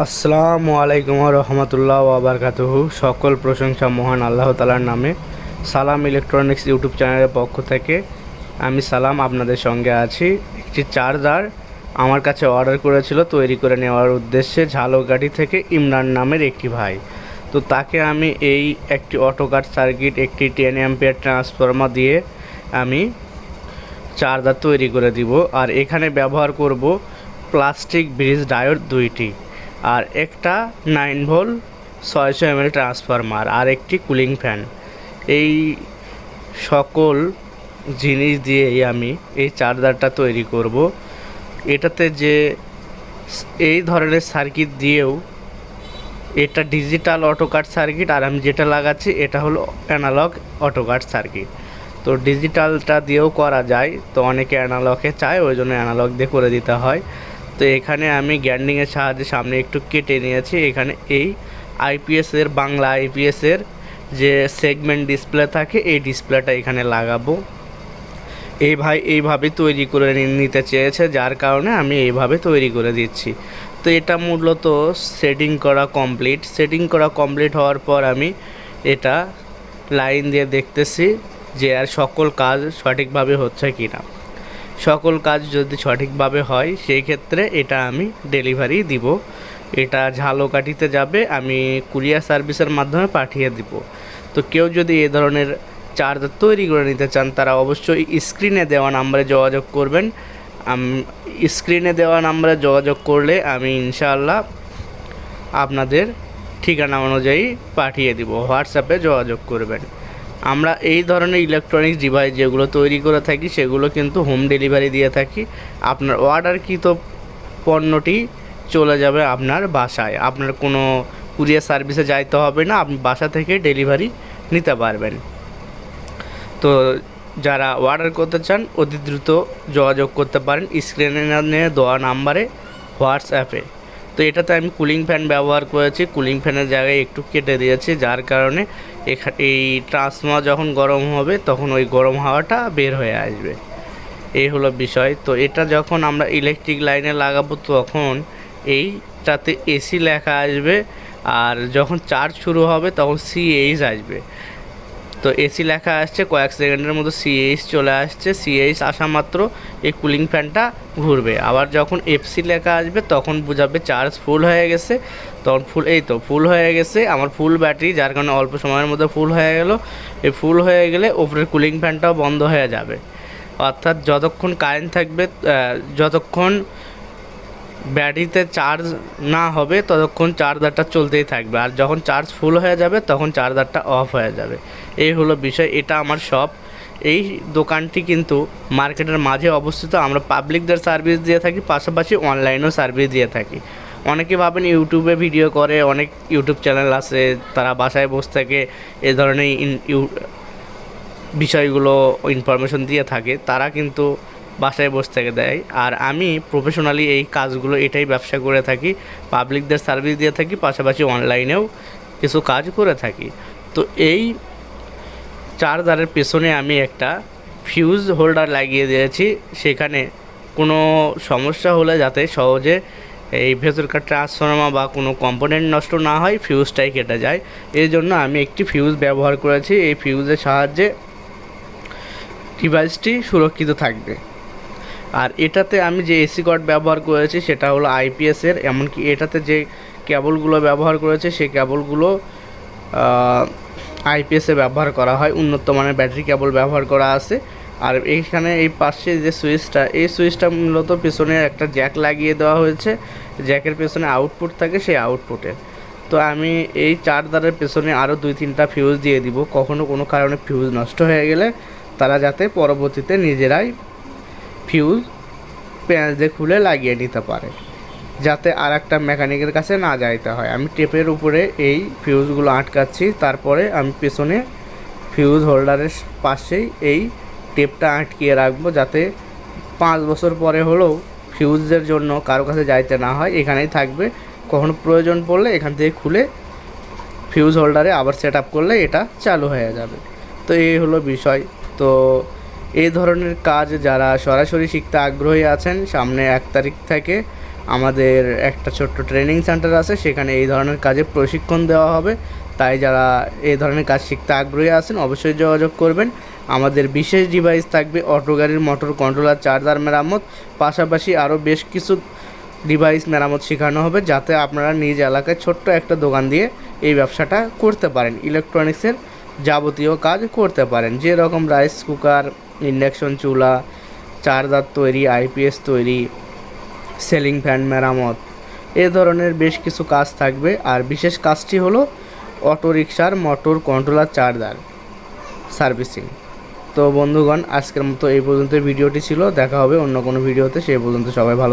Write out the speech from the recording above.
আসসালামু আলাইকুম রহমতুল্লাহ ওবরকাতুহু সকল প্রশংসা মহান আল্লাহ তালার নামে। সালাম ইলেকট্রনিক্স ইউটিউব চ্যানেলের পক্ষ থেকে আমি সালাম আপনাদের সঙ্গে আছি। একটি চার্জার আমার কাছে অর্ডার করেছিল, তৈরি করে নেওয়ার উদ্দেশ্যে ঝালকাঠি থেকে ইমরান নামের একটি ভাই। তো তাকে আমি এই একটি অটোকাট সার্কিট, একটি টেন অ্যাম্পিয়ার ট্রান্সফর্মার দিয়ে আমি চার্জার তৈরি করে দিব। আর এখানে ব্যবহার করব প্লাস্টিক ব্রিজ ডায়োড দুইটি। আর একটা নাইন ভোল ছয়শো এমএল ট্রান্সফরমার আর একটি কুলিং ফ্যান। এই সকল জিনিস দিয়েই আমি এই চার্জারটা তৈরি করব। এটাতে যে এই ধরনের সার্কিট দিয়েও এটা ডিজিটাল অটোকাট সার্কিট আর আমি যেটা লাগাচ্ছি এটা হলো অ্যানালগ অটোকাট সার্কিট। তো ডিজিটালটা দিয়েও করা যায়, তো অনেকে অ্যানালগে চায়, ওই জন্য অ্যানালগ দিয়ে করে দিতে হয়। তো এখানে আমি গ্যান্ডিংয়ের সাহায্যে সামনে একটু কেটে নিয়েছি। এখানে এই আইপিএসের বাংলা আইপিএসের যে সেগমেন্ট ডিসপ্লে থাকে, এই ডিসপ্লেটা এখানে লাগাবো। এই ভাই এইভাবে তৈরি করে নিতে চেয়েছে, যার কারণে আমি এইভাবে তৈরি করে দিচ্ছি। তো এটা মূলত সেটিং করা কমপ্লিট। সেটিং করা কমপ্লিট হওয়ার পর আমি এটা লাইন দিয়ে দেখতেছি যে আর সকল কাজ সঠিকভাবে হচ্ছে কি না সকল কাজ যদি সঠিকভাবে হয়, সেই ক্ষেত্রে এটা আমি ডেলিভারি দিব। এটা ঝালকাঠিতে যাবে, আমি কুরিয়ার সার্ভিসের মাধ্যমে পাঠিয়ে দিব। তো কেউ যদি এ ধরনের চার্জার তৈরি করে নিতে চান, তারা অবশ্যই স্ক্রিনে দেওয়া নাম্বারে যোগাযোগ করবেন। স্ক্রিনে দেওয়া নাম্বারে যোগাযোগ করলে আমি ইনশাআল্লাহ আপনাদের ঠিকানা অনুযায়ী পাঠিয়ে দিব। হোয়াটসঅ্যাপে যোগাযোগ করবেন। আমরা এই ধরনের ইলেকট্রনিক্স ডিভাইস যেগুলো তৈরি করে থাকি, সেগুলো কিন্তু হোম ডেলিভারি দিয়ে থাকি। আপনার অর্ডারকৃত পণ্যটি চলে যাবে আপনার বাসায়। আপনার কোনো কুরিয়ার সার্ভিসে যাইতে হবে না, আপনি বাসা থেকে ডেলিভারি নিতে পারবেন। তো যারা অর্ডার করতে চান, অতি দ্রুত যোগাযোগ করতে পারেন। স্ক্রিনে দেওয়া নাম্বারে হোয়াটসঅ্যাপে তো এটাতে আমি কুলিং ফ্যান ব্যবহার করেছি। কুলিং ফ্যানের জায়গায় একটু কেটে দিয়েছি, যার কারণে এই ট্রান্সফর্মার যখন গরম হবে তখন ওই গরম হাওয়াটা বের হয়ে আসবে। এই হলো বিষয়। তো এটা যখন আমরা ইলেকট্রিক লাইনে লাগাবো তখন এইটাতে এসি লেখা আসবে, আর যখন চার্জ শুরু হবে তখন সিএইচ আসবে। তো এসি লেখা আসছে, কয়েক সেকেন্ডের মতো সিএইচ চলে আসছে। সিএইচ আসা মাত্র এই কুলিং ফ্যানটা ঘুরবে। আবার যখন এফসি লেখা আসবে, তখন বোঝাবে চার্জ ফুল হয়ে গেছে। তখন ফুল এই তো ফুল হয়ে গেছে। আমার ফুল ব্যাটারি যার কারণে অল্প সময়ের মধ্যে ফুল হয়ে গেল। এই ফুল হয়ে গেলে ওপরের কুলিং ফ্যানটাও বন্ধ হয়ে যাবে। অর্থাৎ যতক্ষণ কারেন্ট থাকবে যতক্ষণ ব্যাটারিতে চার্জ না হবে, ততক্ষণ চার্জারটা চলতেই থাকবে। আর যখন চার্জ ফুল হয়ে যাবে, তখন চার্জারটা অফ হয়ে যাবে। এই হলো বিষয়, এটা আমার শপ এই দোকানটি কিন্তু মার্কেটের মাঝে অবস্থিত। আমরা পাবলিকদের সার্ভিস দিয়ে থাকি, পাশাপাশি অনলাইনেও সার্ভিস দিয়ে থাকি। অনেকে ভাবেন ইউটিউবে ভিডিও করে, অনেক ইউটিউব চ্যানেল আছে, তারা বাসায় বসে থেকে এ ধরনের বিষয়গুলো ইনফরমেশন দিয়ে থাকে। তারা কিন্তু বাসায় বসে থেকে দেয়। আর আমি প্রফেশনালি এই কাজগুলো, এটাই ব্যবসা করে থাকি। পাবলিকদের সার্ভিস দিয়ে থাকি, পাশাপাশি অনলাইনেও কিছু কাজ করে থাকি। তো এই চার্জারের পেছনে আমি একটা ফিউজ হোল্ডার লাগিয়ে দিয়েছি। সেখানে কোনো সমস্যা হলে যাতে সহজে এই ভেতরকার ট্রান্সফর্মার বা কোনো কম্পোনেন্ট নষ্ট না হয় ফিউজটাই কেটে যায়। এই জন্য আমি একটি ফিউজ ব্যবহার করেছি। এই ফিউজের সাহায্যে ডিভাইসটি সুরক্ষিত থাকবে। আর এটাতে আমি যে এসি কর্ড ব্যবহার করেছি সেটা হলো আইপিএসের এমনকি এটাতে যে কেবলগুলো ব্যবহার করেছে সেই কেবলগুলো আইপিএসে ব্যবহার করা হয়। উন্নত মানের ব্যাটারি কেবল ব্যবহার করা আছে। আর এইখানে এই পাশে যে সুইচটা এই সুইচটা মূলত পেছনে একটা জ্যাক লাগিয়ে দেওয়া হয়েছে। জ্যাকের পেছনে আউটপুট থাকে সেই আউটপুটের তো আমি এই চার্জারের পেছনে আরও দুই তিনটা ফিউজ দিয়ে দিব। কখনো কোনো কারণে ফিউজ নষ্ট হয়ে গেলে তারা যাতে পরবর্তীতে নিজেরাই ফিউজ পেঁয়াজ দিয়ে খুলে লাগিয়ে নিতে পারে, যাতে আর একটা মেকানিকের কাছে না যাইতে হয়। আমি টেপের উপরে এই ফিউজগুলো আটকাচ্ছি, তারপরে আমি পেছনে ফিউজ হোল্ডারের পাশেই এই টেপটা আটকিয়ে রাখব, যাতে পাঁচ বছর পরে হলেও ফিউজের জন্য কারও কাছে যাইতে না হয়। এখানেই থাকবে। কখনো প্রয়োজন পড়লে এখান থেকে খুলে ফিউজ হোল্ডারে আবার সেট করলে এটা চালু হয়ে যাবে। তো এই হলো বিষয়। তো এই ধরনের কাজ যারা সরাসরি শিখতে আগ্রহী আছেন, সামনে এক তারিখ থেকে আমাদের একটা ছোট্ট ট্রেনিং সেন্টার আছে, সেখানে এই ধরনের কাজে প্রশিক্ষণ দেওয়া হবে। তাই যারা এই ধরনের কাজ শিখতে আগ্রহী আছেন, অবশ্যই যোগাযোগ করবেন। আমাদের বিশেষ ডিভাইস থাকবে অটো গাড়ির মোটর কন্ট্রোলার চার্জার মেরামত। পাশাপাশি আরও বেশ কিছু ডিভাইস মেরামত শেখানো হবে, যাতে আপনারা নিজ এলাকায় ছোট্ট একটা দোকান দিয়ে এই ব্যবসাটা করতে পারেন। ইলেকট্রনিক্সের যাবতীয় কাজ করতে পারেন। যেরকম রাইস কুকার ইন্ডাকশন চুলা চার্জার তৈরি আইপিএস তৈরি সেলিং ফ্যান মেরামত, এ ধরনের বেশ কিছু কাজ থাকবে। আর বিশেষ কাজটি হলো অটো রিক্সার মোটর কন্ট্রোলার চার্জার সার্ভিসিং তো বন্ধুগণ, আজকের মতো এই পর্যন্ত ভিডিওটি ছিল। দেখা হবে অন্য কোনো ভিডিওতে। সেই পর্যন্ত সবাই ভালো